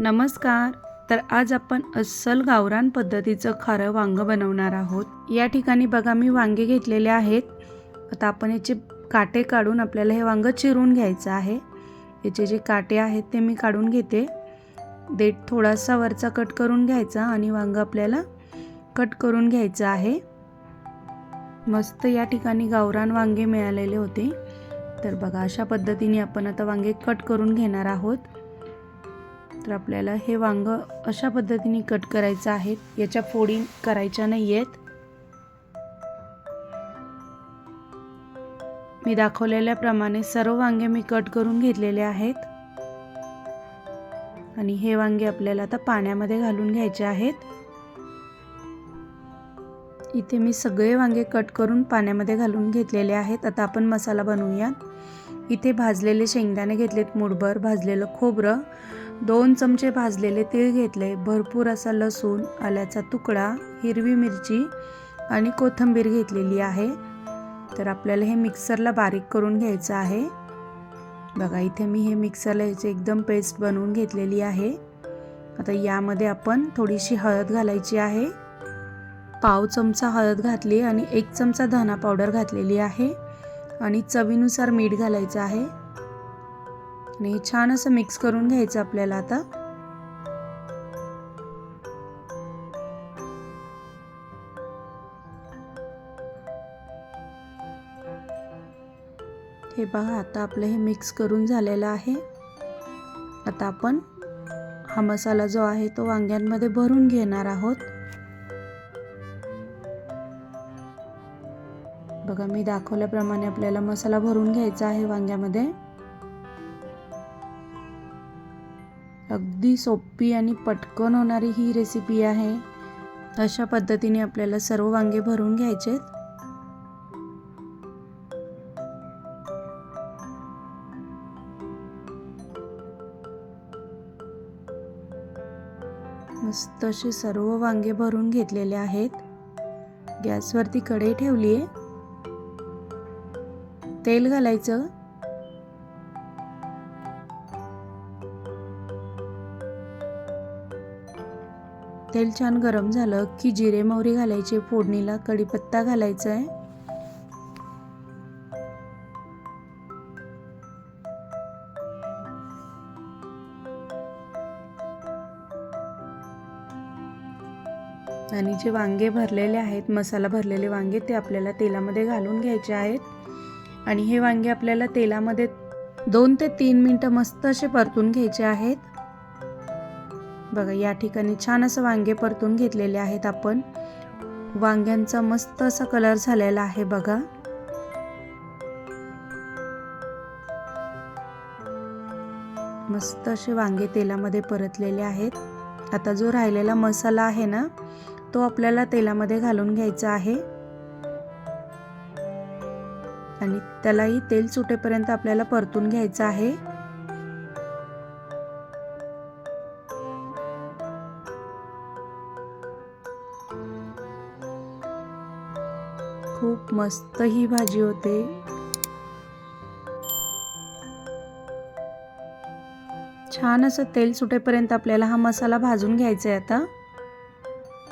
नमस्कार. तर आज आपण अस्सल गावरान पद्धतीचं खारं वांगं बनवणार आहोत. या ठिकाणी बघा मी वांगे घेतलेले आहेत. आता आपण याचे काटे काढून आपल्याला हे वांगं चिरून घ्यायचं आहे. याचे जे काटे आहेत ते मी काढून घेते. देठ थोडासा वरचा कट करून घ्यायचा आणि वांगं आपल्याला कट करून घ्यायचं आहे. मस्त या ठिकाणी गावरान वांगे मिळालेले होते. तर बघा अशा पद्धतीने आपण आता वांगे कट करून घेणार आहोत. तर आपल्याला हे वांग अशा पद्धतीने कट करायचं आहे. याच्या फोडी करायच्या नाही आहेत मी दाखवलेल्याप्रमाणे सर्व वांगे मी कट करून घेतलेले आहेत. आणि हे वांगे आपल्याला आता पाण्यामध्ये घालून घ्यायचे आहेत. इथे मी सगळे वांगे कट करून पाण्यामध्ये घालून घेतलेले आहेत. आता आपण मसाला बनवूयात. इथे भाजलेले शेंगदाणे घेतलेत मुठभर भाजलेलं खोबरं दोन चमचे भाजलेले तीळ घेतले भरपूर असा लसूण आल्याचा तुकडा हिरवी मिरची आणि कोथिंबीर घेतलेली आहे. तर आपल्याला हे मिक्सरला बारीक करून घ्यायचं आहे. बघा इथे मी हे मिक्सरला याची एकदम पेस्ट बनवून घेतलेली आहे. आता यामध्ये आपण थोडीशी हळद घालायची आहे. पाव चमचा हळद घातली आणि एक चमचा धना पावडर घातलेली आहे. आणि चवीनुसार मीठ घालायचं आहे. आणि हे छान असं मिक्स करून घ्यायचं आपल्याला आता. हे बघा आता आपलं हे मिक्स करून झालेलं आहे. आता आपण हा मसाला जो आहे तो वांग्यांमध्ये भरून घेणार आहोत. बघा मी दाखवल्याप्रमाणे आपल्याला मसाला भरून घ्यायचा आहे वांग्यामध्ये. अगदी सोपी आणि पटकन होणारी ही रेसिपी आहे. अशा पद्धतीने आपल्याला सर्व वांगे भरून घ्यायचे मस्त असे सर्व वांगे भरून घेतलेले आहेत. गॅसवरती कढई ठेवली आहे तेल घालायचं. तेल छान गरम झालं की जिरे मोहरी घालायचे फोडणीला कढीपत्ता घालायचा आहे. आणि जे वांगे भरलेले आहेत मसाला भरलेले वांगे ते आपल्याला तेलामध्ये घालून घ्यायचे आहेत. आणि हे वांगे आपल्याला तेलामध्ये दोन ते तीन मिनटं मस्त असे परतून घ्यायचे आहेत. बघा या ठिकाणी छान असं वांगे परतून घेतलेले आहेत आपण. वांग्यांचा मस्त असा कलर झालेला आहे बघा. मस्त असे वांगे तेलामध्ये परतलेले आहेत. आता जो राहिलेला मसाला आहे ना तो आपल्याला तेलामध्ये घालून घ्यायचा आहे. आणि त्यालाही तेल सुटेपर्यंत आपल्याला परतून घ्यायचं आहे. खूप मस्त ही भाजी होते. छान असं तेल सुटेपर्यंत आपल्याला हा मसाला भाजून घ्यायचा आहे आता.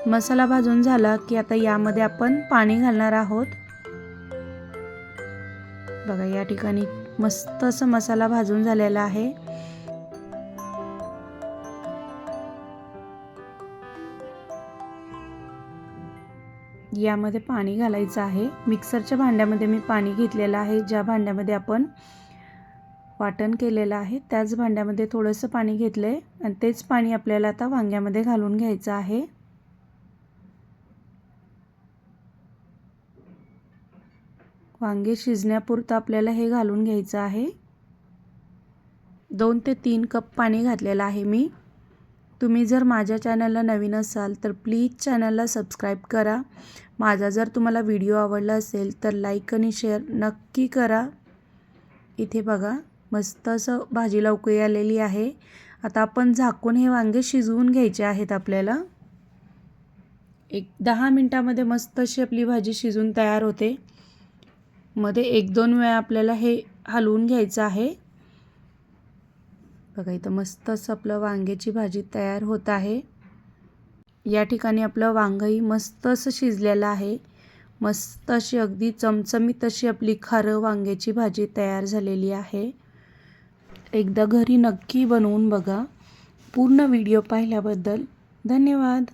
मसाला भाजून झाला की आता यामध्ये आपण पाणी घालणार आहोत. बघा या ठिकाणी मस्त असं मसाला भाजून झालेला आहे. यामध्ये पाणी घालायचं आहे. मिक्सरच्या भांड्यामध्ये मी पाणी घेतलेलं आहे. ज्या भांड्यामध्ये आपण वाटण केलेलं आहे त्याच भांड्यामध्ये थोडंसं पाणी घेतलं आहे आणि तेच पाणी आपल्याला आता वांग्यामध्ये घालून घ्यायचं आहे. वांगे शिजण्यापुरतं आपल्याला हे घालून घ्यायचं आहे. दोन ते तीन कप पाणी घातलेलं आहे मी. तुम्ही जर माझ्या चॅनलला नवीन असाल तर प्लीज चॅनलला सबस्क्राईब करा. माझा जर तुम्हाला व्हिडिओ आवडला असेल तर लाईक आणि शेअर नक्की करा. इथे बघा मस्त असं भाजीला उकळी आलेली आहे. आता आपण झाकून हे वांगे शिजवून घ्यायचे आहेत आपल्याला. एक दहा मिनटामध्ये मस्त अशी आपली भाजी शिजून तयार होते. मध्ये एक दोन वेळा आपल्याला हे हलवून घ्यायचं आहे. बघा इथं मस्त असं आपलं वांग्याची भाजी तयार होत आहे. या ठिकाणी आपलं वांगही मस्त असं शिजलेलं आहे. मस्त अशी अगदी चमचमीत अशी आपली खारं वांग्याची भाजी तयार झालेली आहे. एकदा घरी नक्की बनवून बघा. पूर्ण व्हिडिओ पाहिल्याबद्दल धन्यवाद.